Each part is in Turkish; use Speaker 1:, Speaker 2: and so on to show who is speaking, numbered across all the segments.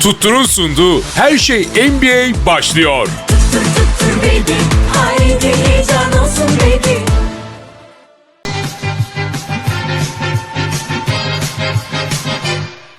Speaker 1: Tuttur'un sunduğu Her Şey NBA başlıyor.
Speaker 2: Tuttur baby Haydi heyecan olsun baby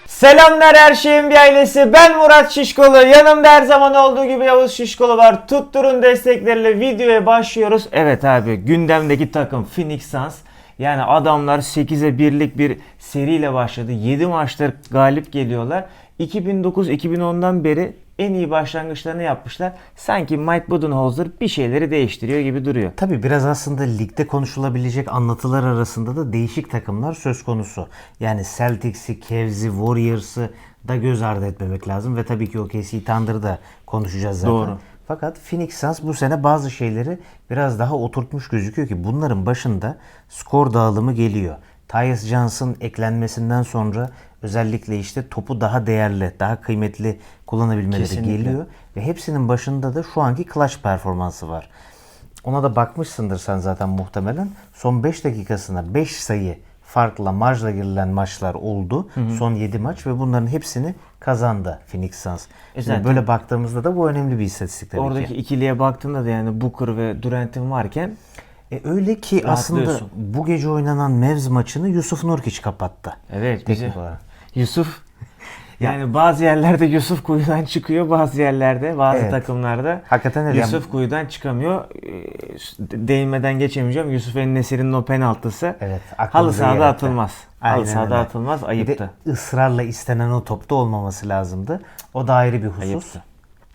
Speaker 3: Selamlar her şeyin bir ailesi. Ben Murat Şişkolu. Yanımda her zaman olduğu gibi Yavuz Şişkolu var. Tutturun destekleriyle videoya başlıyoruz. Evet abi gündemdeki takım Phoenix Suns. Yani adamlar 8'e 1'lik bir seriyle başladı. 7 maçtır galip geliyorlar. 2009-2010'dan beri en iyi başlangıçlarını yapmışlar. Sanki Mike Budenholzer bir şeyleri değiştiriyor gibi duruyor.
Speaker 4: Tabii biraz aslında ligde konuşulabilecek anlatılar arasında da değişik takımlar söz konusu. Yani Celtics'i, Cavs'i, Warriors'ı da göz ardı etmemek lazım ve tabii ki OKC Thunder'ı da konuşacağız zaten.
Speaker 3: Doğru.
Speaker 4: Fakat Phoenix Suns bu sene bazı şeyleri biraz daha oturtmuş gözüküyor ki bunların başında skor dağılımı geliyor. Tyus Johnson eklenmesinden sonra özellikle işte topu daha değerli, daha kıymetli kullanabilmeleri
Speaker 3: Kesinlikle.
Speaker 4: geliyor. Ve hepsinin başında da şu anki clutch performansı var. Ona da bakmışsındır sen zaten muhtemelen. Son 5 dakikasına 5 sayı farkla marjla girilen maçlar oldu. Son 7 maç ve bunların hepsini kazandı Phoenix Suns. Şimdi
Speaker 3: zaten-
Speaker 4: böyle baktığımızda da bu önemli bir istatistik tabii
Speaker 3: Oradaki
Speaker 4: ki.
Speaker 3: ikiliye baktığında da yani Booker ve Durant'in varken
Speaker 4: E öyle ki aslında bu gece oynanan Mavs maçını Yusuf Nurkic kapattı.
Speaker 3: Evet
Speaker 4: Teknik olarak.
Speaker 3: Yusuf yani bazı yerlerde Yusuf kuyudan çıkıyor bazı yerlerde bazı
Speaker 4: Evet.
Speaker 3: takımlarda
Speaker 4: Hakikaten öyle.
Speaker 3: Yusuf kuyudan çıkamıyor. Ee, Değinmeden geçemeyeceğim. Yusuf Ennesir'in o penaltısı
Speaker 4: Evet,
Speaker 3: halı sahada
Speaker 4: yer etti.
Speaker 3: atılmaz. Halı
Speaker 4: Aynen
Speaker 3: sahada
Speaker 4: öyle.
Speaker 3: atılmaz.
Speaker 4: Bir
Speaker 3: Ayıptı.
Speaker 4: de ısrarla istenen o topta olmaması lazımdı. O da ayrı bir husus.
Speaker 3: Ayıptı.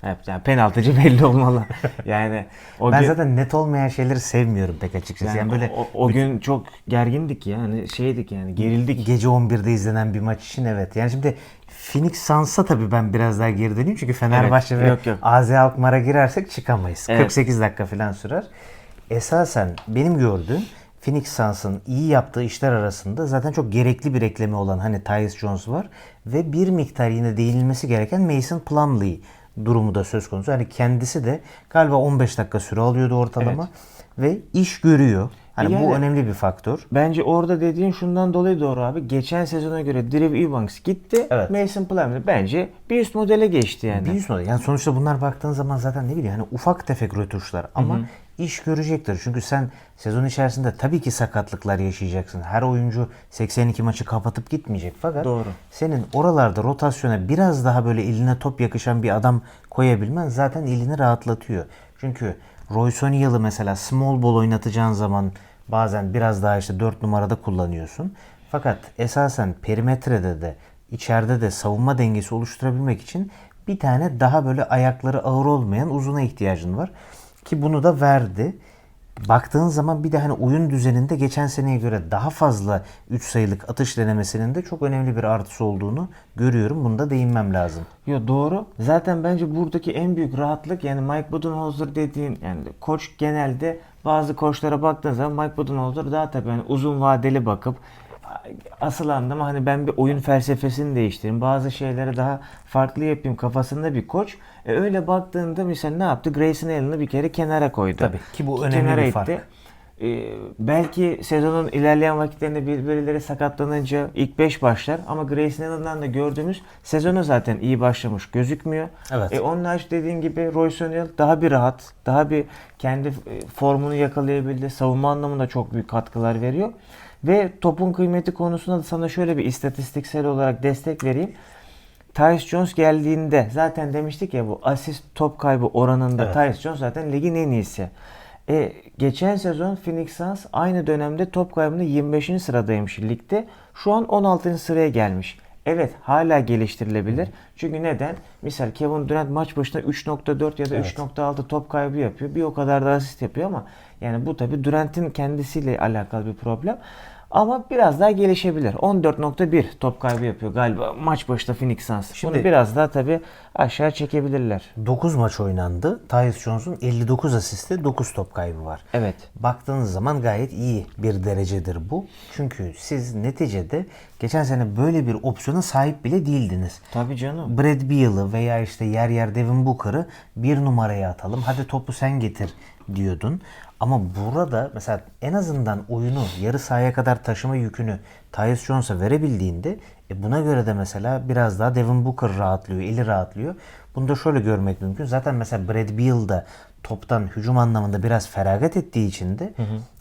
Speaker 3: Evet, yani penaltıcı belli olmalı. Yani o
Speaker 4: Ben
Speaker 3: gün,
Speaker 4: zaten net olmayan şeyleri sevmiyorum pek açıkçası.
Speaker 3: yani
Speaker 4: Yani, böyle
Speaker 3: o, o gün çok gergindik yani şeydik yani gerildik.
Speaker 4: gece 11'de izlenen bir maç için evet. Yani şimdi Phoenix Suns'a tabii ben biraz daha geri döneyim çünkü Fenerbahçe
Speaker 3: Evet,
Speaker 4: ve
Speaker 3: yok, yok.
Speaker 4: AZ Alkmaar'a girersek çıkamayız.
Speaker 3: Evet.
Speaker 4: 48 dakika falan sürer. Esasen benim gördüğüm Phoenix Suns'ın iyi yaptığı işler arasında zaten çok gerekli bir ekleme olan hani Tyus Jones var ve bir miktar yine değinilmesi gereken Mason Plumlee durumu da söz konusu. Hani kendisi de galiba 15 dakika süre alıyordu ortalama ve iş görüyor. Hani
Speaker 3: Yani-
Speaker 4: bu önemli bir faktör.
Speaker 3: Bence orada dediğin şundan dolayı doğru abi. Geçen sezona göre Drew Eubanks gitti.
Speaker 4: Evet.
Speaker 3: Mason Plumlee bence bir üst modele geçti yani.
Speaker 4: Bir üst model. Yani sonuçta bunlar baktığın zaman zaten ne bileyim hani ufak tefek rötuşlar ama iş görecektir. Çünkü sen sezon içerisinde tabii ki sakatlıklar yaşayacaksın. Her oyuncu 82 maçı kapatıp gitmeyecek. Fakat
Speaker 3: Doğru.
Speaker 4: senin oralarda rotasyona biraz daha böyle eline top yakışan bir adam koyabilmen zaten elini rahatlatıyor. Çünkü Royce O'Neal'ı mesela small ball oynatacağın zaman bazen biraz daha işte 4 numarada kullanıyorsun. Fakat esasen perimetrede de içeride de savunma dengesi oluşturabilmek için bir tane daha böyle ayakları ağır olmayan uzuna ihtiyacın var. Ki bunu da verdi. Baktığın zaman bir de hani oyun düzeninde geçen seneye göre daha fazla 3 sayılık atış denemesinin de çok önemli bir artısı olduğunu görüyorum. Bunu da değinmem lazım.
Speaker 3: Yo doğru. Zaten bence buradaki en büyük rahatlık yani Mike Budenholzer dediğin yani koç genelde bazı koçlara baktığın zaman Mike Budenholzer daha tabii hani uzun vadeli bakıp asıl anlamı hani ben bir oyun felsefesini değiştireyim. Bazı şeyleri daha farklı yapayım kafasında bir koç. E öyle baktığında mesela ne yaptı? Grayson Allen'ı bir kere kenara koydu.
Speaker 4: Tabii ki bu önemli bir fark.
Speaker 3: Ee, belki sezonun ilerleyen vakitlerinde birbirleri sakatlanınca ilk 5 başlar ama Grayson Allen'dan da gördüğümüz sezonu zaten iyi başlamış gözükmüyor.
Speaker 4: Evet.
Speaker 3: E, onun hariç dediğin gibi Royce O'Neal daha bir rahat, daha bir kendi e, formunu yakalayabildi. Savunma anlamında çok büyük katkılar veriyor. Ve topun kıymeti konusunda da sana şöyle bir istatistiksel olarak destek vereyim. Tyus Jones geldiğinde zaten demiştik ya bu asist top kaybı oranında
Speaker 4: Evet.
Speaker 3: Tyus Jones zaten ligin en iyisi. E, geçen sezon Phoenix Suns aynı dönemde top kaybında 25. sıradaymış ligde. Şu an 16. sıraya gelmiş. Evet hala geliştirilebilir. Çünkü neden? Misal Kevin Durant maç başına 3.4 ya da 3.6 top kaybı yapıyor. Bir o kadar da asist yapıyor ama yani bu tabi Durant'in kendisiyle alakalı bir problem. Ama biraz daha gelişebilir. 14.1 top kaybı yapıyor galiba maç başında Phoenix Suns.
Speaker 4: Şimdi-
Speaker 3: Bunu biraz daha tabi aşağı çekebilirler.
Speaker 4: 9 maç oynandı. Tyus Jones'un 59 asisti 9 top kaybı var.
Speaker 3: Evet.
Speaker 4: Baktığınız zaman gayet iyi bir derecedir bu. Çünkü siz neticede geçen sene böyle bir opsiyona sahip bile değildiniz.
Speaker 3: Tabii canım.
Speaker 4: Brad Beal'ı veya işte yer yer Devin Booker'ı bir numaraya atalım. Hadi topu sen getir diyordun. Ama burada mesela en azından oyunu yarı sahaya kadar taşıma yükünü Tyus Jones'a verebildiğinde E buna göre de mesela biraz daha Devin Booker rahatlıyor, eli rahatlıyor. Bunu da şöyle görmek mümkün. Zaten mesela Brad Beal da toptan hücum anlamında biraz feragat ettiği için de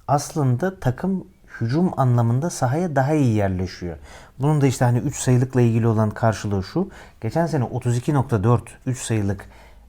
Speaker 4: aslında takım hücum anlamında sahaya daha iyi yerleşiyor. Bunun da işte hani 3 sayılıkla ilgili olan karşılığı şu. Geçen sene 32.4 3 sayılık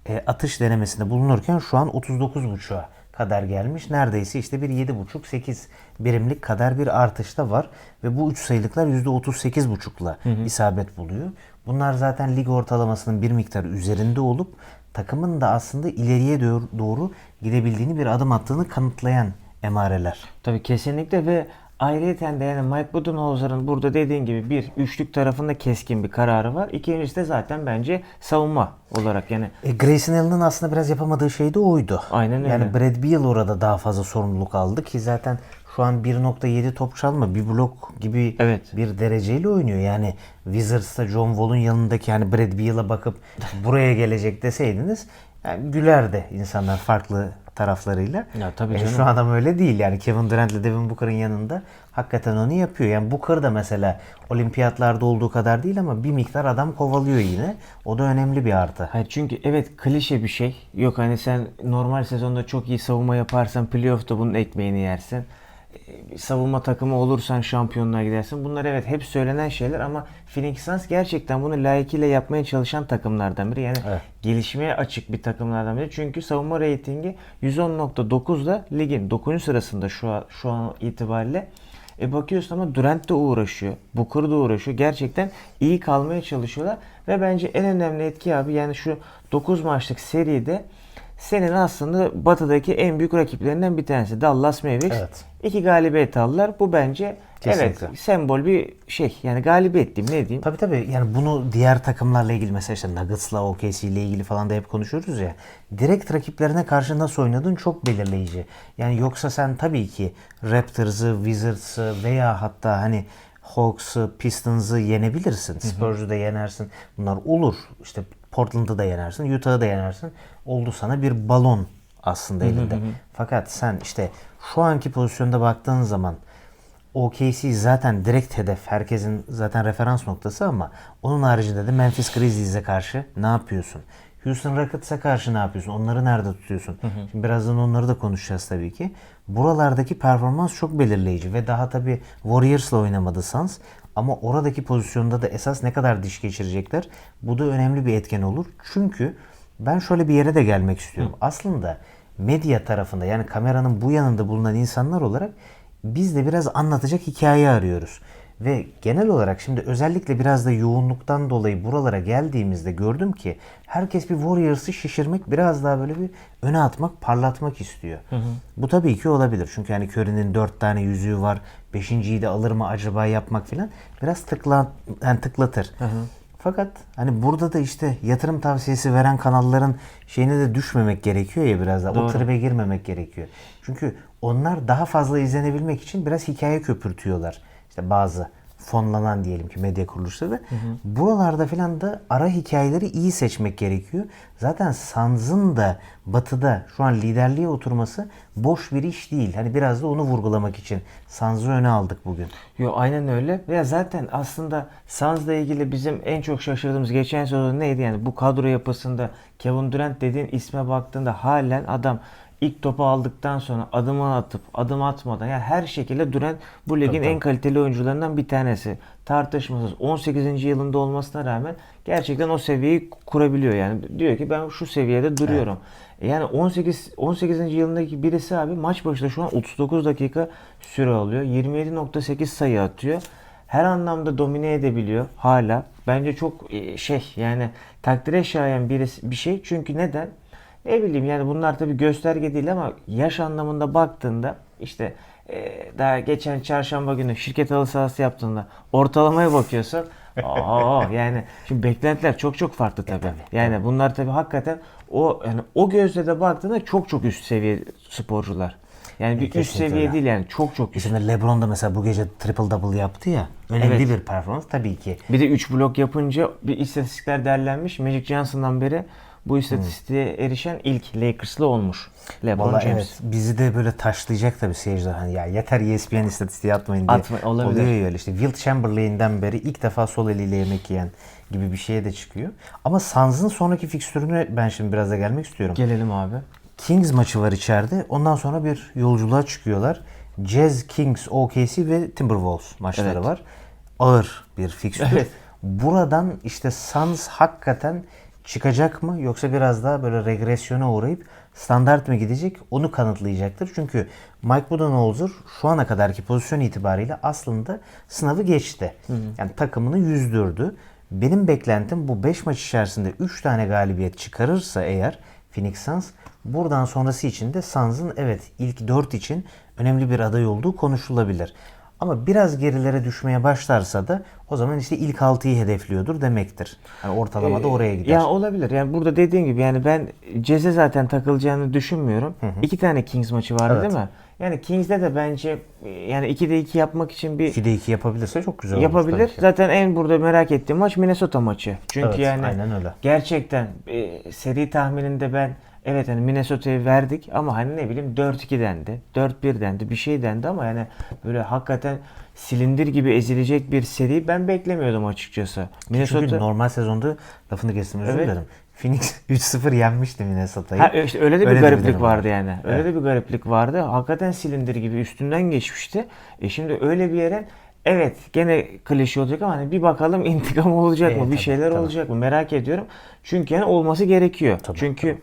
Speaker 4: e, atış denemesinde bulunurken şu an 39.5'a kadar gelmiş. Neredeyse işte bir 7.5-8 birimlik kadar bir artış da var. Ve bu 3 sayılıklar %38.5'la isabet buluyor. Bunlar zaten lig ortalamasının bir miktar üzerinde olup takımın da aslında ileriye doğru gidebildiğini bir adım attığını kanıtlayan emareler.
Speaker 3: Tabii kesinlikle ve ayrıyeten de yani Mike Budenholzer'ın burada dediğin gibi bir üçlük tarafında keskin bir kararı var. İkincisi de zaten bence savunma olarak yani
Speaker 4: E, Grayson Allen'ın aslında biraz yapamadığı şey de oydu.
Speaker 3: Aynen öyle.
Speaker 4: Yani Brad Beal orada daha fazla sorumluluk aldı ki zaten şu an 1.7 top çalma bir blok gibi
Speaker 3: Evet.
Speaker 4: bir dereceyle oynuyor. Yani Wizards'ta John Wall'un yanındaki hani Brad Beal'a bakıp buraya gelecek deseydiniz yani gülerdi insanlar farklı taraflarıyla.
Speaker 3: Ya tabii
Speaker 4: E,
Speaker 3: canım.
Speaker 4: Şu adam öyle değil yani Kevin Durant ile Devin Booker'ın yanında hakikaten onu yapıyor. Yani Booker da mesela olimpiyatlarda olduğu kadar değil ama bir miktar adam kovalıyor yine. O da önemli bir artı.
Speaker 3: Hayır çünkü evet klişe bir şey. Yok hani sen normal sezonda çok iyi savunma yaparsan playoff'ta bunun ekmeğini yersin. Ee, Savunma takımı olursan şampiyonluğa gidersin. Bunlar evet hep söylenen şeyler ama Phoenix Suns gerçekten bunu layıkıyla yapmaya çalışan takımlardan biri. Yani
Speaker 4: Evet.
Speaker 3: gelişmeye açık bir takımlardan biri. Çünkü savunma reytingi 110.9'da ligin 9. sırasında şu an, şu an itibariyle. E bakıyorsun ama Durant de uğraşıyor. Booker da uğraşıyor. Gerçekten iyi kalmaya çalışıyorlar. Ve bence en önemli etki abi yani şu 9 maçlık seride senin aslında batıdaki en büyük rakiplerinden bir tanesi Dallas Mavericks.
Speaker 4: Evet.
Speaker 3: İki galibiyet aldılar. Bu bence
Speaker 4: Kesinlikle.
Speaker 3: evet sembol bir şey. Yani galibiyet diyeyim ne diyeyim.
Speaker 4: Tabii tabii yani bunu diğer takımlarla ilgili mesela işte Nuggets'la OKC ile ilgili falan da hep konuşuyoruz ya. Direkt rakiplerine karşı nasıl oynadığın çok belirleyici. Yani yoksa sen tabii ki Raptors'ı, Wizards'ı veya hatta hani Hawks'ı, Pistons'ı yenebilirsin. Spurs'u da yenersin. Bunlar olur. İşte Portland'ı da yenersin, Utah'ı da yenersin. Oldu sana bir balon aslında elinde. Fakat sen işte şu anki pozisyonda baktığın zaman OKC zaten direkt hedef. Herkesin zaten referans noktası ama onun haricinde de Memphis Grizzlies'e karşı ne yapıyorsun? Houston Rockets'a karşı ne yapıyorsun? Onları nerede tutuyorsun? Şimdi birazdan onları da konuşacağız tabii ki. Buralardaki performans çok belirleyici ve daha tabii Warriors'la oynamadı Suns. Ama oradaki pozisyonda da esas ne kadar diş geçirecekler? Bu da önemli bir etken olur. Çünkü ben şöyle bir yere de gelmek istiyorum. Aslında medya tarafında yani kameranın bu yanında bulunan insanlar olarak biz de biraz anlatacak hikaye arıyoruz. Ve genel olarak şimdi özellikle biraz da yoğunluktan dolayı buralara geldiğimizde gördüm ki herkes bir Warriors'ı şişirmek biraz daha böyle bir öne atmak, parlatmak istiyor. Bu tabii ki olabilir. Çünkü hani Curry'nin dört tane yüzüğü var. Beşinciyi de alır mı acaba yapmak filan biraz tıkla, yani tıklatır. Fakat hani burada da işte yatırım tavsiyesi veren kanalların şeyine de düşmemek gerekiyor ya biraz da. O tribe girmemek gerekiyor. Çünkü onlar daha fazla izlenebilmek için biraz hikaye köpürtüyorlar. İşte bazı fonlanan diyelim ki medya kuruluşları. Buralarda filan da ara hikayeleri iyi seçmek gerekiyor. Zaten Suns'ın da batıda şu an liderliğe oturması boş bir iş değil. Hani biraz da onu vurgulamak için Suns'ı öne aldık bugün.
Speaker 3: Yo aynen öyle. Ve zaten aslında Suns'la ilgili bizim en çok şaşırdığımız geçen sezon neydi yani bu kadro yapısında Kevin Durant dediğin isme baktığında halen adam ilk topu aldıktan sonra adımı atıp adım atmadan yani her şekilde Durant bu ligin en kaliteli oyuncularından bir tanesi. Tartışmasız 18. yılında olmasına rağmen gerçekten o seviyeyi kurabiliyor yani. Diyor ki ben şu seviyede duruyorum. E Yani 18 18. yılındaki birisi abi maç başında şu an 39 dakika süre alıyor. 27.8 sayı atıyor. Her anlamda domine edebiliyor hala. Bence çok e, şey yani takdire şayan birisi, bir şey. Çünkü neden? Ne bileyim yani bunlar tabii gösterge değil ama yaş anlamında baktığında işte e, daha geçen çarşamba günü şirket halı sahası yaptığında ortalamaya bakıyorsun. Aa yani şimdi beklentiler çok çok farklı tabii. Yani bunlar tabii hakikaten o yani o gözle de baktığında çok çok üst seviye sporcular. Yani bir üst seviye
Speaker 4: öyle.
Speaker 3: değil yani çok çok üst.
Speaker 4: Şimdi LeBron da mesela bu gece triple double yaptı ya. Önemli
Speaker 3: Evet.
Speaker 4: bir performans tabii ki.
Speaker 3: Bir de 3 blok yapınca bir istatistikler derlenmiş. Magic Johnson'dan beri bu istatistiğe erişen ilk Lakers'lı olmuş. LeBron
Speaker 4: Vallahi
Speaker 3: James.
Speaker 4: evet bizi de böyle taşlayacak tabii seyirciler. Hani ya yeter ESPN istatistiği atmayın diye.
Speaker 3: Atma- olabilir.
Speaker 4: Oluyor öyle işte. Wilt Chamberlain'den beri ilk defa sol eliyle yemek yiyen gibi bir şeye de çıkıyor. Ama Suns'ın sonraki fikstürüne ben şimdi biraz da gelmek istiyorum.
Speaker 3: Gelelim abi.
Speaker 4: Kings maçı var içeride. Ondan sonra bir yolculuğa çıkıyorlar. Jazz, Kings, OKC ve Timberwolves maçları
Speaker 3: Evet.
Speaker 4: var. Ağır bir fikstür.
Speaker 3: Evet.
Speaker 4: Buradan işte Suns hakikaten çıkacak mı yoksa biraz daha böyle regresyona uğrayıp standart mı gidecek onu kanıtlayacaktır. Çünkü Mike Budenholzer şu ana kadarki pozisyon itibariyle aslında sınavı geçti. Yani takımını yüzdürdü. Benim beklentim bu 5 maç içerisinde 3 tane galibiyet çıkarırsa eğer Phoenix Suns buradan sonrası için de Suns'ın evet ilk 4 için önemli bir aday olduğu konuşulabilir. Ama biraz gerilere düşmeye başlarsa da o zaman işte ilk 6'yı hedefliyordur demektir. Yani ortalamada oraya gider.
Speaker 3: Ee, Ya olabilir. Yani burada dediğim gibi yani ben Cez'e zaten takılacağını düşünmüyorum. İki tane Kings maçı vardı
Speaker 4: Evet.
Speaker 3: değil mi? Yani Kings'de de bence yani 2'de 2 yapmak için bir
Speaker 4: 2'de 2 yapabilirse çok güzel olur.
Speaker 3: yapabilir. Zaten en burada merak ettiğim maç Minnesota maçı. Çünkü
Speaker 4: Evet,
Speaker 3: yani
Speaker 4: aynen öyle.
Speaker 3: gerçekten e, seri tahmininde ben evet hani Minnesota'yı verdik ama hani ne bileyim 4-2 dendi. 4-1 dendi. Bir şey dendi ama yani böyle hakikaten silindir gibi ezilecek bir seri ben beklemiyordum açıkçası. Minnesota
Speaker 4: Çünkü normal sezonda lafını kestim özür
Speaker 3: Evet.
Speaker 4: dilerim. Phoenix 3-0 yenmişti Minnesota'yı.
Speaker 3: Ha, işte öyle de bir
Speaker 4: Öyle de
Speaker 3: gariplik
Speaker 4: durum
Speaker 3: vardı
Speaker 4: var.
Speaker 3: yani. Öyle de bir gariplik vardı. Hakikaten silindir gibi üstünden geçmişti. E şimdi öyle bir yere evet gene klişe olacak ama hani bir bakalım intikam olacak
Speaker 4: Evet,
Speaker 3: mı? Bir
Speaker 4: tabii,
Speaker 3: şeyler
Speaker 4: tabii.
Speaker 3: olacak mı? Merak ediyorum. Çünkü yani olması gerekiyor.
Speaker 4: Tabii,
Speaker 3: Çünkü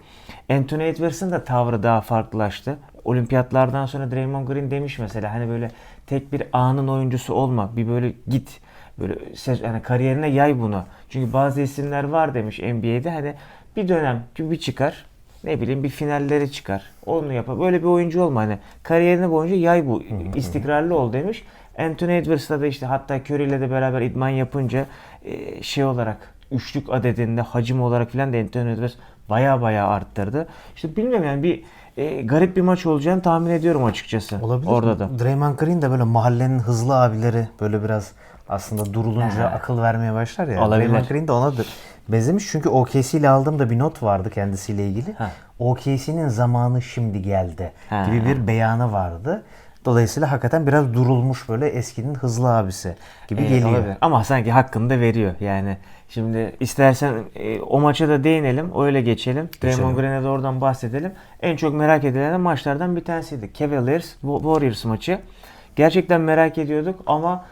Speaker 3: Anthony Edwards'ın da tavrı daha farklılaştı. Olimpiyatlardan sonra Draymond Green demiş mesela hani böyle tek bir anın oyuncusu olma. Bir böyle git. Böyle yani kariyerine yay bunu. Çünkü bazı isimler var demiş NBA'de hani bir dönem bir çıkar ne bileyim bir finallere çıkar. Onu yapar. Böyle bir oyuncu olma hani kariyerine boyunca yay bu. istikrarlı ol demiş. Anthony Edwards'la da işte hatta Curry ile de beraber idman yapınca e, şey olarak üçlük adedinde hacim olarak filan da Anthony Edwards baya baya arttırdı. İşte bilmiyorum yani bir e, garip bir maç olacağını tahmin ediyorum açıkçası.
Speaker 4: Olabilir.
Speaker 3: Orada da.
Speaker 4: Draymond Green de böyle mahallenin hızlı abileri böyle biraz aslında durulunca
Speaker 3: Ha.
Speaker 4: akıl vermeye başlar ya.
Speaker 3: Olabilir.
Speaker 4: Draymond Green de ona da benzemiş. Çünkü OKC ile aldığımda bir not vardı kendisiyle ilgili.
Speaker 3: Ha.
Speaker 4: OKC'nin zamanı şimdi geldi
Speaker 3: Ha.
Speaker 4: gibi bir beyanı vardı. Dolayısıyla hakikaten biraz durulmuş böyle eskinin hızlı abisi gibi
Speaker 3: Ee,
Speaker 4: geliyor.
Speaker 3: olabilir. Ama sanki hakkını da veriyor. Yani şimdi istersen e, o maça da değinelim. Öyle geçelim. Draymond Green'e de oradan bahsedelim. En çok merak edilen maçlardan bir tanesiydi. Cavaliers Warriors maçı. Gerçekten merak ediyorduk ama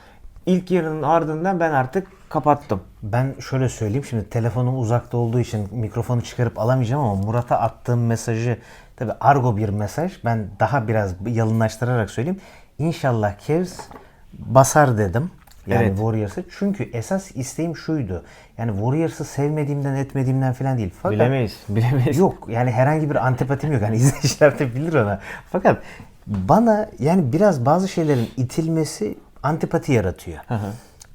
Speaker 3: ilk yarının ardından ben artık kapattım.
Speaker 4: Ben şöyle söyleyeyim şimdi telefonum uzakta olduğu için mikrofonu çıkarıp alamayacağım ama Murat'a attığım mesajı tabi argo bir mesaj. Ben daha biraz yalınlaştırarak söyleyeyim. İnşallah Cavs basar dedim. Yani
Speaker 3: Evet.
Speaker 4: Warriors'ı. Çünkü esas isteğim şuydu. Yani Warriors'ı sevmediğimden etmediğimden falan değil. Fakat
Speaker 3: Bilemeyiz. Bilemeyiz.
Speaker 4: Yok yani herhangi bir antipatim yok. Yani izleyiciler de bilir ona. Fakat bana yani biraz bazı şeylerin itilmesi antipati yaratıyor.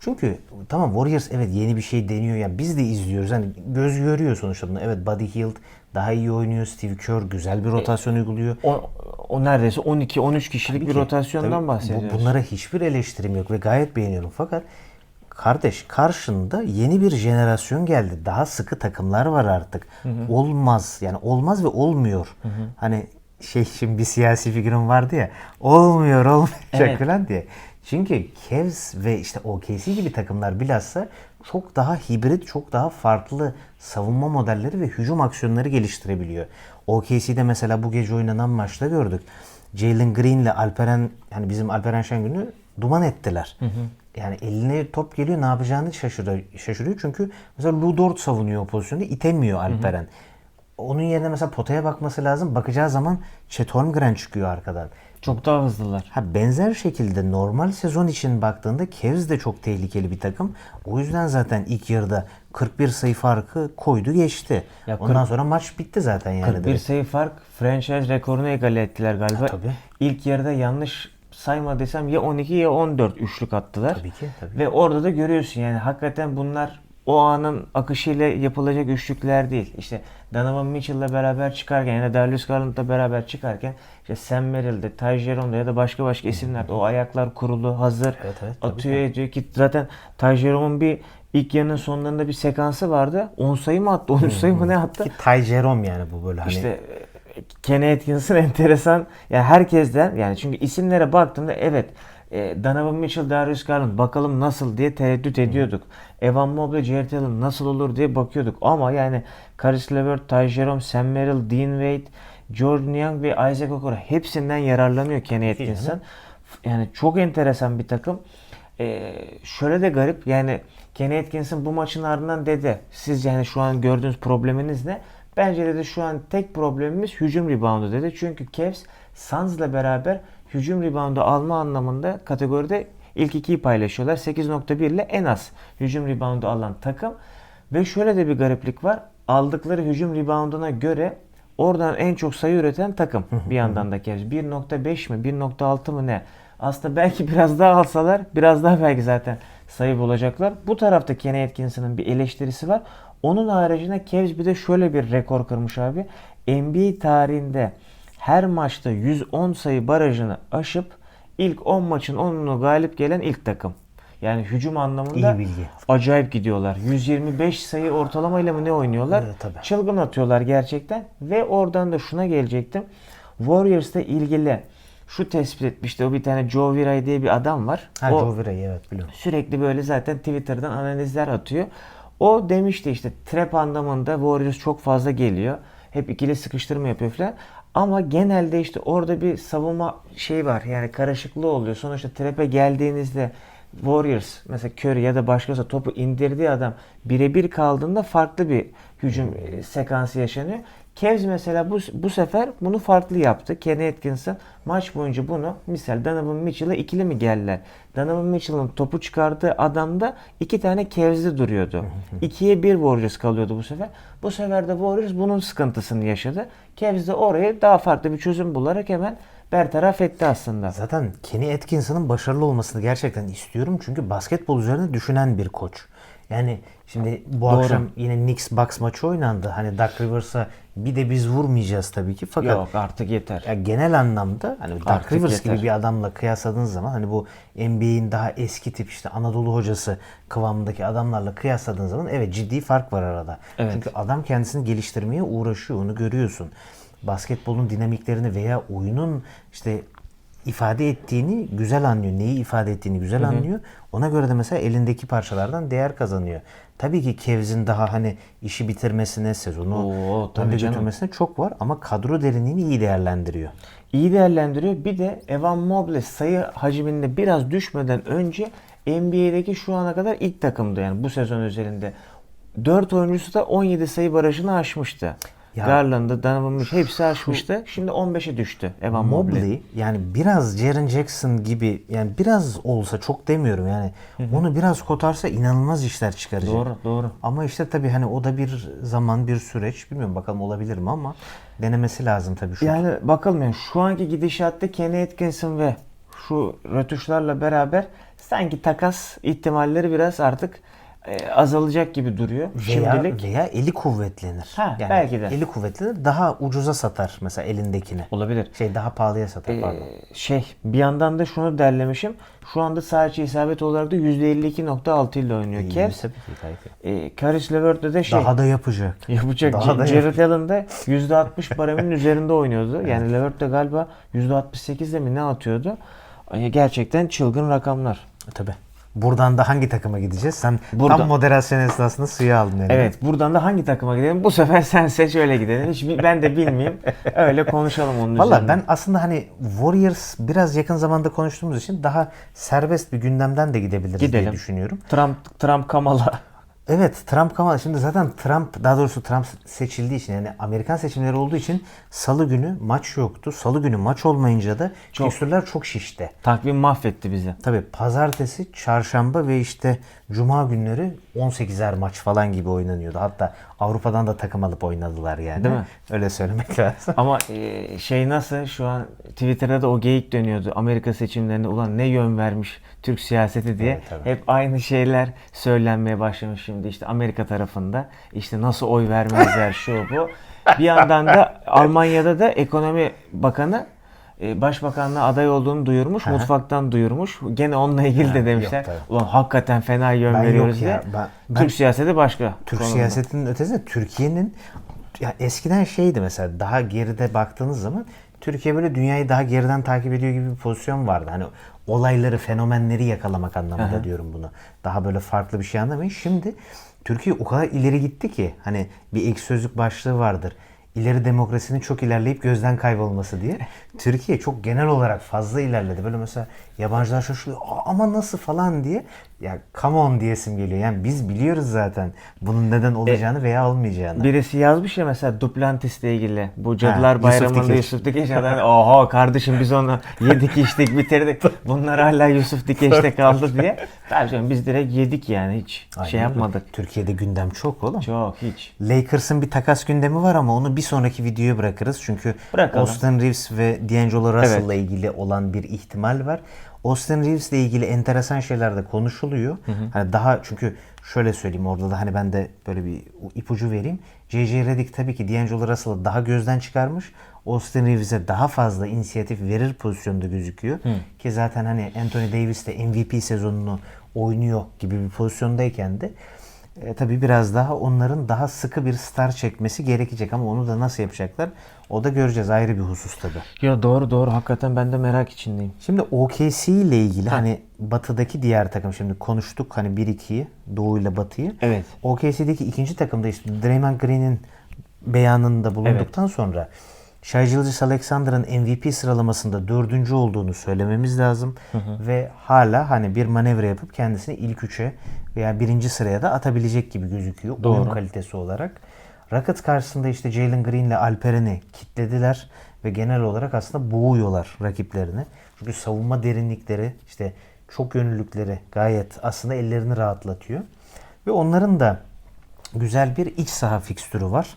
Speaker 4: Çünkü tamam Warriors evet yeni bir şey deniyor. Yani biz de izliyoruz. Hani göz görüyor sonuçta bunu. Evet Buddy Hield daha iyi oynuyor. Steve Kerr güzel bir rotasyon uyguluyor.
Speaker 3: O, o neredeyse 12-13 kişilik bir
Speaker 4: Ki,
Speaker 3: rotasyondan
Speaker 4: tabii bu-
Speaker 3: bahsediyoruz.
Speaker 4: bunlara hiçbir eleştirim yok ve gayet beğeniyorum. Fakat kardeş karşında yeni bir jenerasyon geldi. Daha sıkı takımlar var artık. Olmaz yani olmaz ve olmuyor. Hani şey şimdi bir siyasi figürüm vardı ya olmuyor olmayacak
Speaker 3: Evet.
Speaker 4: falan diye. Çünkü Cavs ve işte OKC gibi takımlar bilhassa çok daha hibrit, çok daha farklı savunma modelleri ve hücum aksiyonları geliştirebiliyor. OKC'de mesela bu gece oynanan maçta gördük. Jalen Green ile Alperen, yani bizim Alperen Şengün'ü duman ettiler. Yani eline top geliyor ne yapacağını şaşırıyor. şaşırıyor. Çünkü mesela Lou Dort savunuyor o pozisyonda itemiyor Alperen. Onun yerine mesela potaya bakması lazım. Bakacağı zaman Chet Holmgren çıkıyor arkadan.
Speaker 3: Çok daha hızlılar.
Speaker 4: Ha benzer şekilde normal sezon için baktığında Cavs de çok tehlikeli bir takım. O yüzden zaten ilk yarıda 41 sayı farkı koydu geçti.
Speaker 3: Ya
Speaker 4: Ondan sonra maç bitti zaten yani.
Speaker 3: 41
Speaker 4: direkt.
Speaker 3: sayı fark franchise rekorunu egale ettiler galiba.
Speaker 4: Ha, tabii.
Speaker 3: İlk yarıda yanlış saymadıysam ya 12 ya 14 üçlük attılar.
Speaker 4: Tabii ki, tabii.
Speaker 3: Ve orada da görüyorsun yani hakikaten bunlar o anın akışıyla yapılacak üçlükler değil. İşte Donovan Mitchell'la beraber çıkarken ya da Darius Garland'la beraber çıkarken işte Sam Merrill'de, Ty Jerome'da ya da başka başka isimler o ayaklar kurulu, hazır
Speaker 4: Evet, evet, tabii
Speaker 3: atıyor ediyor ki zaten Ty Jerome'un bir ilk yarının sonlarında bir sekansı vardı. 10 sayı mı attı? 13 sayı mı ne attı?
Speaker 4: Ki Ty Jerome yani bu böyle hani
Speaker 3: İşte e, Kenny Atkinson enteresan. Yani herkesten yani çünkü isimlere baktığımda evet e, Donovan Mitchell, Darius Garland bakalım nasıl diye tereddüt ediyorduk. Evan Mobley, Jared Allen nasıl olur diye bakıyorduk. Ama yani Caris LeVert, Ty Jerome, Sam Merrill, Dean Wade, Jordan Young ve Isaac Okoro hepsinden yararlanıyor Kenny Atkinson. Yani çok enteresan bir takım. Ee, şöyle de garip yani Kenny Atkinson bu maçın ardından dedi. Siz yani şu an gördüğünüz probleminiz ne? Bence dedi şu an tek problemimiz hücum reboundu dedi. Çünkü Cavs Suns'la beraber hücum reboundu alma anlamında kategoride ilk ikiyi paylaşıyorlar. 8.1 ile en az hücum reboundu alan takım. Ve şöyle de bir gariplik var. Aldıkları hücum rebounduna göre oradan en çok sayı üreten takım. bir yandan da Cavs. 1.5 mi 1.6 mı ne? Aslında belki biraz daha alsalar biraz daha belki zaten sayı bulacaklar. Bu tarafta Kenny Atkinson'ın bir eleştirisi var. Onun haricinde Cavs bir de şöyle bir rekor kırmış abi. NBA tarihinde her maçta 110 sayı barajını aşıp ilk 10 maçın 10'unu galip gelen ilk takım. Yani hücum anlamında
Speaker 4: İyi bilgi.
Speaker 3: acayip gidiyorlar. 125 sayı ortalamayla mı ne oynuyorlar?
Speaker 4: Evet, tabii.
Speaker 3: Çılgın atıyorlar gerçekten. Ve oradan da şuna gelecektim. Warriors'la ilgili şu tespit etmişti. O bir tane Joe Viray diye bir adam var.
Speaker 4: ha
Speaker 3: o
Speaker 4: Joe Vira'yı evet biliyorum.
Speaker 3: sürekli böyle zaten Twitter'dan analizler atıyor. O demişti işte trap anlamında Warriors çok fazla geliyor. Hep ikili sıkıştırma yapıyor falan. Ama genelde işte orada bir savunma şey var. Yani karışıklığı oluyor. Sonuçta trap'e geldiğinizde Warriors mesela Curry ya da başkası topu indirdiği adam birebir kaldığında farklı bir hücum e, sekansı yaşanıyor. Cavs mesela bu, bu sefer bunu farklı yaptı. Kenny Atkinson maç boyunca bunu misal Donovan Mitchell'a ikili mi geldiler? Donovan Mitchell'ın topu çıkardığı adamda iki tane Cavs'de duruyordu. İkiye bir Warriors kalıyordu bu sefer. Bu sefer de Warriors bunun sıkıntısını yaşadı. Cavs de oraya daha farklı bir çözüm bularak hemen bertaraf etti aslında.
Speaker 4: Zaten Kenny Atkinson'ın başarılı olmasını gerçekten istiyorum. Çünkü basketbol üzerine düşünen bir koç. Yani şimdi bu
Speaker 3: Doğru.
Speaker 4: akşam yine Knicks Bucks maçı oynandı. Hani Doug Rivers'a bir de biz vurmayacağız tabii ki. Fakat
Speaker 3: Yok artık yeter.
Speaker 4: ya genel anlamda hani Doug
Speaker 3: Artık
Speaker 4: Rivers
Speaker 3: yeter.
Speaker 4: gibi bir adamla kıyasladığınız zaman hani bu NBA'in daha eski tip işte Anadolu hocası kıvamındaki adamlarla kıyasladığınız zaman evet ciddi fark var arada.
Speaker 3: Evet.
Speaker 4: Çünkü adam kendisini geliştirmeye uğraşıyor. Onu görüyorsun. Basketbolun dinamiklerini veya oyunun işte ifade ettiğini güzel anlıyor. Neyi ifade ettiğini güzel anlıyor. Ona göre de mesela elindeki parçalardan değer kazanıyor. Tabii ki Cavs'in daha hani işi bitirmesine, sezonu
Speaker 3: Oo, tabii
Speaker 4: önde
Speaker 3: canım.
Speaker 4: götürmesine çok var ama kadro derinliğini iyi değerlendiriyor.
Speaker 3: iyi değerlendiriyor. Bir de Evan Mobley sayı hacminde biraz düşmeden önce NBA'deki şu ana kadar ilk takımdı yani bu sezon özelinde. 4 oyuncusu da 17 sayı barajını aşmıştı.
Speaker 4: Ya-
Speaker 3: Garland'ı, Donovan Mitchell hepsi aşmıştı. Şimdi 15'e düştü Evan Mobley.
Speaker 4: Mobley yani biraz Jaren Jackson gibi yani biraz olsa çok demiyorum yani onu biraz kotarsa inanılmaz işler çıkaracak.
Speaker 3: Doğru, doğru.
Speaker 4: Ama işte tabii hani o da bir zaman bir süreç bilmiyorum bakalım olabilir mi ama denemesi lazım tabii şu.
Speaker 3: Yani bakalım yani şu anki gidişatta Kenny Atkinson ve şu rötuşlarla beraber sanki takas ihtimalleri biraz artık e, azalacak gibi duruyor
Speaker 4: veya,
Speaker 3: şimdilik.
Speaker 4: veya eli kuvvetlenir.
Speaker 3: Ha, belki de.
Speaker 4: Eli kuvvetlenir daha ucuza satar mesela elindekini.
Speaker 3: Olabilir.
Speaker 4: Şey daha pahalıya satar
Speaker 3: Ee,
Speaker 4: pardon.
Speaker 3: şey bir yandan da şunu derlemişim. Şu anda sadece isabet olarak da %52.6 ile oynuyor
Speaker 4: İyi,
Speaker 3: Cavs. Ee, Caris LeVert'de de şey
Speaker 4: Daha da yapacak.
Speaker 3: yapacak.
Speaker 4: Daha da
Speaker 3: C- Jared Allen de %60 paramın üzerinde oynuyordu. Yani LeVert de galiba %68'de mi ne atıyordu? Ay, Gerçekten çılgın rakamlar.
Speaker 4: Tabii. Buradan da hangi takıma gideceğiz? Sen
Speaker 3: Buradan-
Speaker 4: tam moderasyon esnasında suyu aldın eline.
Speaker 3: Evet buradan da hangi takıma gidelim? Bu sefer sen seç öyle gidelim. Hiç ben de bilmeyeyim. Öyle konuşalım onun
Speaker 4: Valla
Speaker 3: üzerine.
Speaker 4: ben aslında hani Warriors biraz yakın zamanda konuştuğumuz için daha serbest bir gündemden de gidebiliriz diye
Speaker 3: Gidelim.
Speaker 4: düşünüyorum.
Speaker 3: Trump Trump Kamala.
Speaker 4: Evet Trump Kamala şimdi zaten Trump daha doğrusu Trump seçildiği için yani Amerikan seçimleri olduğu için salı günü maç yoktu. Salı günü maç olmayınca da fikstürler çok şişti.
Speaker 3: Takvim mahvetti bizi.
Speaker 4: Tabii pazartesi, çarşamba ve işte cuma günleri 18'er maç falan gibi oynanıyordu. Hatta Avrupa'dan da takım alıp oynadılar yani.
Speaker 3: Değil mi?
Speaker 4: Öyle söylemek lazım.
Speaker 3: Ama e, şey nasıl şu an Twitter'da da o geyik dönüyordu. Amerika seçimlerinde ulan ne yön vermiş Türk siyaseti diye.
Speaker 4: Evet, tabii.
Speaker 3: Hep aynı şeyler söylenmeye başlamış şimdi işte Amerika tarafında. işte nasıl oy vermezler şu bu. Bir yandan da Almanya'da da ekonomi bakanı başbakanlığa aday olduğunu duyurmuş, mutfaktan duyurmuş. Gene onunla ilgili de
Speaker 4: yok
Speaker 3: demişler.
Speaker 4: tabii.
Speaker 3: Ulan hakikaten fena yön
Speaker 4: Ben
Speaker 3: veriyoruz
Speaker 4: yok ya,
Speaker 3: diye.
Speaker 4: ben- ben-
Speaker 3: Türk siyaseti başka.
Speaker 4: Türk
Speaker 3: konumda.
Speaker 4: siyasetinin ötesinde Türkiye'nin ya eskiden şeydi mesela daha geride baktığınız zaman Türkiye böyle dünyayı daha geriden takip ediyor gibi bir pozisyon vardı. Hani olayları, fenomenleri yakalamak anlamında diyorum bunu. Daha böyle farklı bir şey anlamayın. Şimdi Türkiye o kadar ileri gitti ki hani bir ek sözlük başlığı vardır. İleri demokrasinin çok ilerleyip gözden kaybolması diye. Türkiye çok genel olarak fazla ilerledi. Böyle mesela yabancılar şaşırıyor. "Aa, ama nasıl falan diye. Ya come on diyesim geliyor. Yani biz biliyoruz zaten bunun neden olacağını veya olmayacağını.
Speaker 3: Birisi yazmış ya mesela Duplantis'le ilgili. Bu Cadılar
Speaker 4: Yusuf
Speaker 3: Bayramı'nda. Yusuf Dikeç adam oha kardeşim biz onu yedik içtik bitirdik. Bunlar hala Yusuf Dikeç'te kaldı diye. Tabii canım biz direkt yedik yani hiç
Speaker 4: Aynen
Speaker 3: şey
Speaker 4: öyle.
Speaker 3: yapmadık.
Speaker 4: Türkiye'de gündem çok oğlum.
Speaker 3: Çok hiç.
Speaker 4: Lakers'ın bir takas gündemi var ama onu bir sonraki videoya bırakırız. Çünkü
Speaker 3: Bırakalım.
Speaker 4: Austin Reeves ve D'Angelo Russell'la ilgili olan bir ihtimal var. Austin Reeves'le ilgili enteresan şeyler de konuşuluyor. Hani daha çünkü şöyle söyleyeyim orada da hani ben de böyle bir ipucu vereyim. J.J. Redick tabii ki D'Angelo Russell'ı daha gözden çıkarmış. Austin Reeves'e daha fazla inisiyatif verir pozisyonda gözüküyor. Ki zaten hani Anthony Davis de MVP sezonunu oynuyor gibi bir pozisyondayken de e, tabii biraz daha onların daha sıkı bir star çekmesi gerekecek ama onu da nasıl yapacaklar o da göreceğiz ayrı bir husus tabii.
Speaker 3: Ya doğru doğru hakikaten ben de merak içindeyim.
Speaker 4: Şimdi OKC ile ilgili hani batıdaki diğer takım şimdi konuştuk hani 1-2'yi Doğu ile Batı'yı.
Speaker 3: Evet.
Speaker 4: OKC'deki ikinci takımda işte Draymond Green'in beyanında bulunduktan sonra Gilgeous Alexander'ın MVP sıralamasında dördüncü olduğunu söylememiz lazım. Ve hala hani bir manevra yapıp kendisini ilk üçe veya birinci sıraya da atabilecek gibi gözüküyor. Oyun
Speaker 3: Doğru.
Speaker 4: kalitesi olarak. Rockets karşısında işte Jalen Green ile Alperen'i kitlediler ve genel olarak aslında boğuyorlar rakiplerini. Çünkü savunma derinlikleri işte çok yönlülükleri gayet aslında ellerini rahatlatıyor. Ve onların da güzel bir iç saha fikstürü var.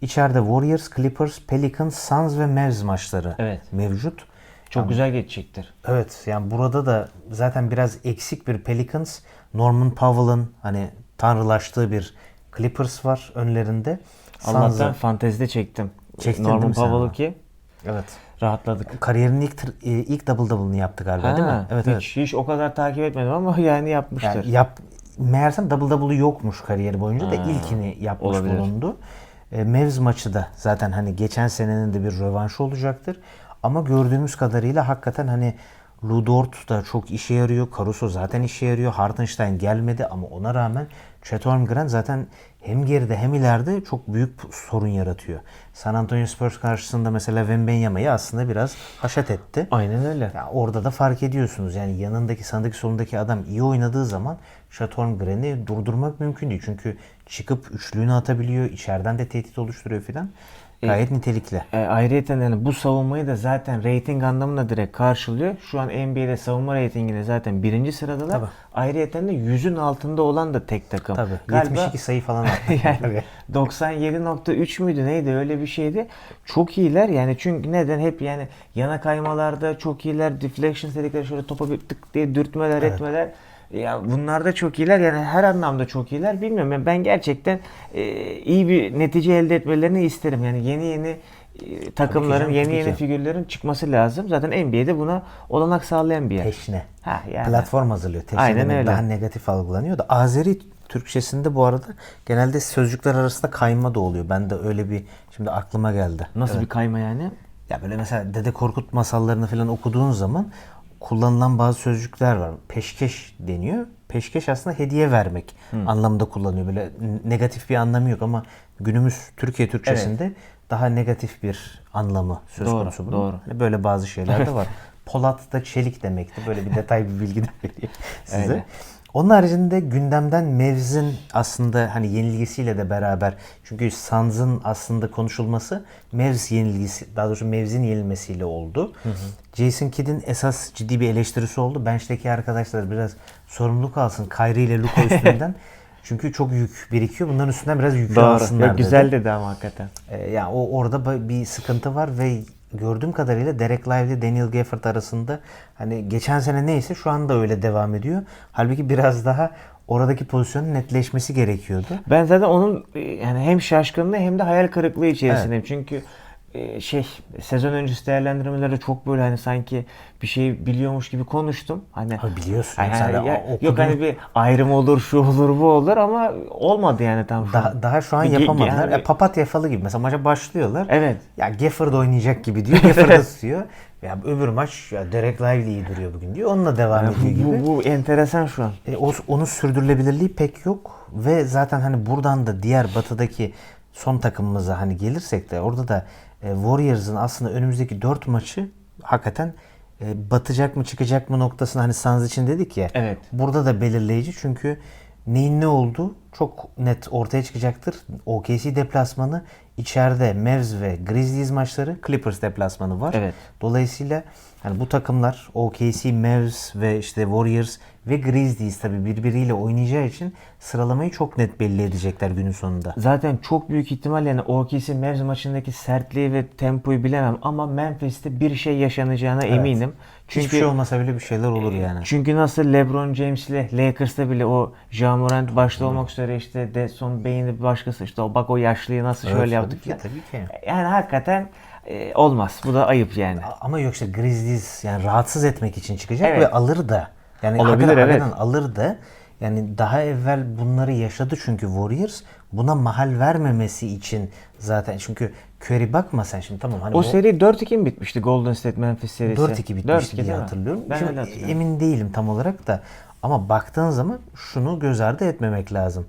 Speaker 4: İçeride Warriors, Clippers, Pelicans, Suns ve Mavs maçları
Speaker 3: Evet.
Speaker 4: mevcut.
Speaker 3: Çok güzel geçecektir.
Speaker 4: Evet yani burada da zaten biraz eksik bir Pelicans. Norman Powell'ın hani tanrılaştığı bir Clippers var önlerinde.
Speaker 3: Allah'tan
Speaker 4: Suns'ı-
Speaker 3: fantezide çektim.
Speaker 4: Çektin
Speaker 3: Norman Powell'ı ki
Speaker 4: Evet.
Speaker 3: rahatladık.
Speaker 4: Kariyerinin ilk, e, ilk double double'ını yaptı galiba değil mi?
Speaker 3: Ha,
Speaker 4: Evet
Speaker 3: hiç,
Speaker 4: evet.
Speaker 3: hiç o kadar takip etmedim ama yani yapmıştır.
Speaker 4: Yani yap, meğersem double double'ı yokmuş kariyeri boyunca da
Speaker 3: Ha,
Speaker 4: ilkini yapmış
Speaker 3: olabilir.
Speaker 4: bulundu. E, Mavs maçı da zaten hani geçen senenin de bir rövanşı olacaktır. Ama gördüğümüz kadarıyla hakikaten hani Lou Dort da çok işe yarıyor. Caruso zaten işe yarıyor. Hartenstein gelmedi ama ona rağmen Chet Holmgren zaten hem geride hem ileride çok büyük sorun yaratıyor. San Antonio Spurs karşısında mesela Wembanyama'yı aslında biraz haşat etti.
Speaker 3: Aynen öyle.
Speaker 4: Ya orada da fark ediyorsunuz yani yanındaki sandaki solundaki adam iyi oynadığı zaman Chateaubriand'i durdurmak mümkün değil. Çünkü çıkıp üçlüğünü atabiliyor, içeriden de tehdit oluşturuyor filan. Gayet nitelikli.
Speaker 3: E, ayrıyeten yani bu savunmayı da zaten rating anlamında direkt karşılıyor. Şu an NBA'de savunma reytinginde zaten birinci sıradalar.
Speaker 4: Tabii.
Speaker 3: Ayrıyeten de yüzün altında olan da tek takım.
Speaker 4: Tabii.
Speaker 3: Galiba
Speaker 4: 72 sayı falan
Speaker 3: yani
Speaker 4: Tabii.
Speaker 3: 97.3 müydü neydi öyle bir şeydi. Çok iyiler yani çünkü neden hep yani yana kaymalarda çok iyiler. Deflection dedikleri şöyle topa bir tık diye dürtmeler etmeler. Ya bunlar da çok iyiler yani her anlamda çok iyiler. Bilmiyorum yani ben gerçekten e, iyi bir netice elde etmelerini isterim. Yani yeni yeni e, takımların,
Speaker 4: canım,
Speaker 3: yeni yeni
Speaker 4: ki.
Speaker 3: figürlerin çıkması lazım. Zaten NBA'de buna olanak sağlayan bir yer.
Speaker 4: Teşne.
Speaker 3: Ha yani.
Speaker 4: Platform hazırlıyor. Teşne
Speaker 3: Aynen öyle.
Speaker 4: daha negatif algılanıyor da Azeri Türkçesinde bu arada genelde sözcükler arasında kayma da oluyor. Ben de öyle bir şimdi aklıma geldi.
Speaker 3: Nasıl bir kayma yani?
Speaker 4: Ya böyle mesela Dede Korkut masallarını falan okuduğun zaman kullanılan bazı sözcükler var. Peşkeş deniyor. Peşkeş aslında hediye vermek anlamında kullanıyor. Böyle negatif bir anlamı yok ama günümüz Türkiye Türkçesinde daha negatif bir anlamı söz
Speaker 3: Doğru,
Speaker 4: konusu bunun.
Speaker 3: doğru.
Speaker 4: Hani Böyle bazı şeyler de var. Polat da çelik demekti. Böyle bir detay bir bilgi de vereyim size.
Speaker 3: Öyle.
Speaker 4: Onun haricinde gündemden Mavs'in aslında hani yenilgisiyle de beraber çünkü Suns'ın aslında konuşulması Mavs yenilgisi daha doğrusu Mavs'in yenilmesiyle oldu. Jason Kidd'in esas ciddi bir eleştirisi oldu. Bench'teki arkadaşlar biraz sorumluluk alsın Kyrie ile Luka üstünden. Çünkü çok yük birikiyor. Bunların üstünden biraz yükü alsınlar
Speaker 3: Yok,
Speaker 4: dedi.
Speaker 3: güzel dedi ama hakikaten.
Speaker 4: Ee, yani o orada bir sıkıntı var ve gördüğüm kadarıyla Derek Lively Daniel Gafford arasında hani geçen sene neyse şu anda öyle devam ediyor. Halbuki biraz daha oradaki pozisyonun netleşmesi gerekiyordu.
Speaker 3: Ben zaten onun e, yani hem şaşkınlığı hem de hayal kırıklığı içerisindeyim. Çünkü e, şey sezon öncesi değerlendirmelerde çok böyle hani sanki bir şey biliyormuş gibi konuştum. Hani
Speaker 4: Ha, biliyorsun.
Speaker 3: Yani,
Speaker 4: Sen
Speaker 3: ya- yok hani bir ayrım olur, şu olur, bu olur ama olmadı yani tam şu an.
Speaker 4: Daha, daha şu an yapamadılar.
Speaker 3: yani-
Speaker 4: E, papatya falı gibi. Mesela maça başlıyorlar.
Speaker 3: Evet.
Speaker 4: Ya Gafford oynayacak gibi diyor. Gafford da tutuyor. Ya öbür maç ya Derek Lively iyi duruyor bugün diyor. Onunla devam
Speaker 3: Yani
Speaker 4: ediyor gibi.
Speaker 3: bu, bu enteresan şu an.
Speaker 4: E, o, onun sürdürülebilirliği pek yok ve zaten hani buradan da diğer batıdaki son takımımıza hani gelirsek de orada da e, Warriors'ın aslında önümüzdeki 4 maçı hakikaten e, batacak mı çıkacak mı noktasını hani Suns için dedik ya.
Speaker 3: Evet.
Speaker 4: Burada da belirleyici çünkü neyin ne oldu çok net ortaya çıkacaktır. OKC deplasmanı içeride Mavs ve Grizzlies maçları Clippers deplasmanı var.
Speaker 3: Evet.
Speaker 4: Dolayısıyla hani bu takımlar OKC, Mavs ve işte Warriors ve Grizzlies tabii birbiriyle oynayacağı için sıralamayı çok net belli edecekler günün sonunda.
Speaker 3: Zaten çok büyük ihtimal yani OKC Mavs maçındaki sertliği ve tempoyu bilemem ama Memphis'te bir şey yaşanacağına eminim. Çünkü
Speaker 4: Hiçbir şey olmasa bile bir şeyler olur yani.
Speaker 3: Çünkü nasıl LeBron James ile Lakers'ta bile o Ja Morant başta olmak üzere işte de son beyni başkası işte o bak o yaşlıyı nasıl
Speaker 4: Evet,
Speaker 3: şöyle
Speaker 4: tabii
Speaker 3: yaptık
Speaker 4: ki,
Speaker 3: ya.
Speaker 4: tabii ki.
Speaker 3: Yani hakikaten e, olmaz. Bu da ayıp yani.
Speaker 4: Ama yok işte Grizzlies yani rahatsız etmek için çıkacak
Speaker 3: Evet.
Speaker 4: ve alır da. Yani
Speaker 3: Olabilir, evet.
Speaker 4: alır da. Yani daha evvel bunları yaşadı çünkü Warriors buna mahal vermemesi için zaten çünkü Curry bakma sen şimdi tamam hani
Speaker 3: O
Speaker 4: bu-
Speaker 3: seri 4-2 mi bitmişti Golden State Memphis serisi?
Speaker 4: 4-2 bitmişti
Speaker 3: 4-2
Speaker 4: diye hatırlıyorum.
Speaker 3: Ben
Speaker 4: Şimdi
Speaker 3: öyle hatırlıyorum.
Speaker 4: emin değilim tam olarak da ama baktığın zaman şunu göz ardı etmemek lazım.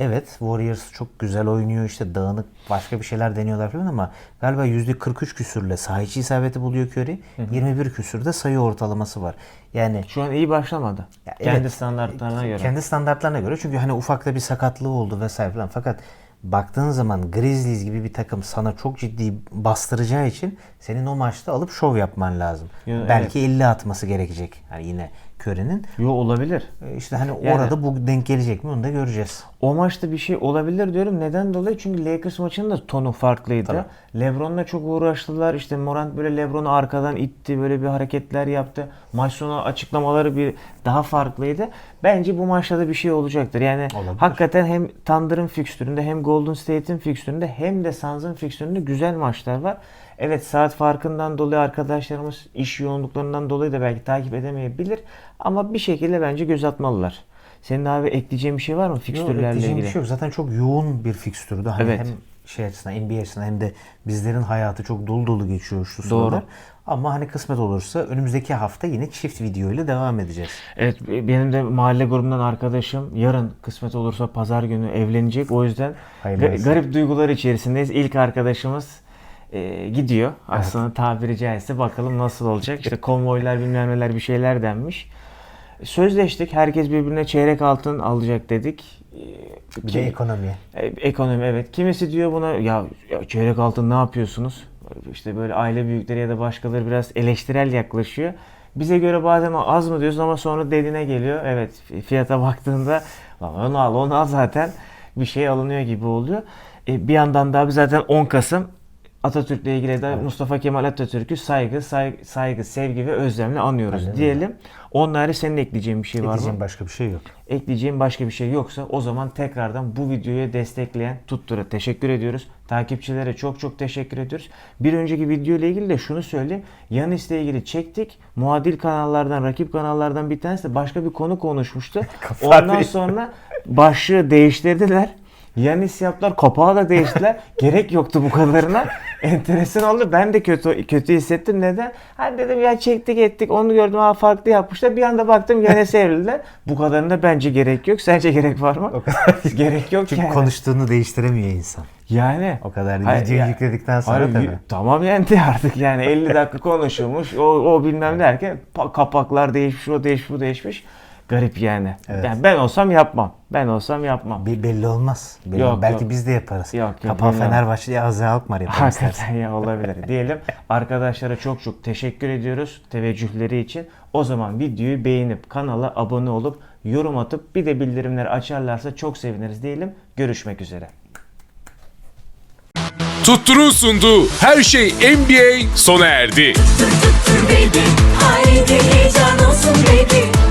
Speaker 4: Evet Warriors çok güzel oynuyor işte dağınık başka bir şeyler deniyorlar falan ama galiba %43 küsürle saha içi isabeti buluyor Curry. 21 küsürde sayı ortalaması var. Yani
Speaker 3: Şu an iyi başlamadı.
Speaker 4: ya
Speaker 3: Kendi
Speaker 4: evet,
Speaker 3: standartlarına göre.
Speaker 4: Kendi standartlarına göre çünkü hani ufakta bir sakatlığı oldu vesaire falan. Fakat baktığın zaman Grizzlies gibi bir takım sana çok ciddi bastıracağı için senin o maçta alıp şov yapman lazım.
Speaker 3: Ya,
Speaker 4: Belki 50 atması gerekecek. Yani yine Curry'nin.
Speaker 3: Yo olabilir.
Speaker 4: E, İşte hani
Speaker 3: Yani-
Speaker 4: orada bu denk gelecek mi onu da göreceğiz.
Speaker 3: O maçta bir şey olabilir diyorum. Neden dolayı? Çünkü Lakers maçının da tonu farklıydı. LeBron'la çok uğraştılar. İşte Morant böyle LeBron'u arkadan itti. Böyle bir hareketler yaptı. Maç sonu açıklamaları bir daha farklıydı. Bence bu maçta da bir şey olacaktır. Yani
Speaker 4: Olabilir.
Speaker 3: hakikaten hem Thunder'ın fikstüründe hem Golden State'in fikstüründe hem de Suns'ın fikstüründe güzel maçlar var. Evet saat farkından dolayı arkadaşlarımız iş yoğunluklarından dolayı da belki takip edemeyebilir. Ama bir şekilde bence göz atmalılar. Senin abi ekleyeceğin bir şey var mı
Speaker 4: Yok,
Speaker 3: fikstürlerle ilgili?
Speaker 4: bir şey yok. Zaten çok yoğun bir fikstürdü. Hani
Speaker 3: Evet.
Speaker 4: hem şey açısından NBA açısından hem de bizlerin hayatı çok dolu dolu geçiyor şu
Speaker 3: Doğru.
Speaker 4: sıralar. Ama hani kısmet olursa önümüzdeki hafta yine çift video ile devam edeceğiz.
Speaker 3: Evet benim de mahalle grubundan arkadaşım yarın kısmet olursa pazar günü evlenecek. O yüzden
Speaker 4: Hayırlı
Speaker 3: garip duygular içerisindeyiz. İlk arkadaşımız e, gidiyor. Aslında tabiri caizse bakalım nasıl olacak. İşte konvoylar bilmem neler bir şeyler denmiş. Sözleştik. Herkes birbirine çeyrek altın alacak dedik. E,
Speaker 4: Bir
Speaker 3: kim-
Speaker 4: de ekonomi.
Speaker 3: E, Ekonomi evet. Kimisi diyor buna ya, ya çeyrek altın ne yapıyorsunuz? İşte böyle aile büyükleri ya da başkaları biraz eleştirel yaklaşıyor. Bize göre bazen az mı diyorsun ama sonra dediğine geliyor. Evet fiyata baktığında "Lan onu al onu al zaten bir şey alınıyor gibi oluyor. E, bir yandan da abi zaten 10 Kasım Atatürk'le ilgili de Mustafa Kemal Atatürk'ü saygı, saygı, saygı, sevgi ve özlemle anıyoruz
Speaker 4: Aynen
Speaker 3: diyelim. Onun harici senin ekleyeceğin bir şey var mı?
Speaker 4: Ekleyeceğim başka bir şey yok.
Speaker 3: Ekleyeceğim başka bir şey yoksa o zaman tekrardan bu videoyu destekleyen Tuttur'a teşekkür ediyoruz. Takipçilere çok çok teşekkür ediyoruz. Bir önceki video ile ilgili de şunu söyleyeyim. Yanis ile ilgili çektik. Muadil kanallardan, rakip kanallardan bir tanesi de başka bir konu konuşmuştu. Ondan sonra başlığı değiştirdiler. Yanis yaptılar, kapağı da değiştiler. Gerek yoktu bu kadarına. Enteresan oldu. Ben de kötü kötü hissettim. Neden? Hani dedim ya çektik ettik onu gördüm ha farklı yapmışlar. Bir anda baktım Yanis'e evrildiler. Bu kadarına bence gerek yok. Sence gerek var mı?
Speaker 4: O kadar
Speaker 3: gerek yok
Speaker 4: Çünkü
Speaker 3: yani.
Speaker 4: konuştuğunu değiştiremiyor insan.
Speaker 3: Yani.
Speaker 4: O kadar.
Speaker 3: Hayır,
Speaker 4: Videoyu
Speaker 3: ya-
Speaker 4: yükledikten sonra
Speaker 3: Hayır,
Speaker 4: tabii.
Speaker 3: Tamam yendi artık yani 50 dakika konuşulmuş o, o bilmem derken pa- kapaklar değişmiş o değişmiş bu değişmiş. Garip yani.
Speaker 4: Evet.
Speaker 3: Yani ben olsam yapmam. Ben olsam yapmam.
Speaker 4: Bir belli olmaz. Belli
Speaker 3: Yok,
Speaker 4: Belki
Speaker 3: yok.
Speaker 4: biz de yaparız.
Speaker 3: Yok, yok,
Speaker 4: Kapağı
Speaker 3: bilmem.
Speaker 4: Fenerbahçe Azi Alkmaar yapar.
Speaker 3: Hakikaten ya olabilir. Diyelim arkadaşlara çok çok teşekkür ediyoruz teveccühleri için. O zaman videoyu beğenip kanala abone olup yorum atıp bir de bildirimleri açarlarsa çok seviniriz diyelim. Görüşmek üzere.
Speaker 1: Tuttur'un sunduğu her şey NBA sona erdi.
Speaker 2: Tuttur baby Haydi heyecan olsun baby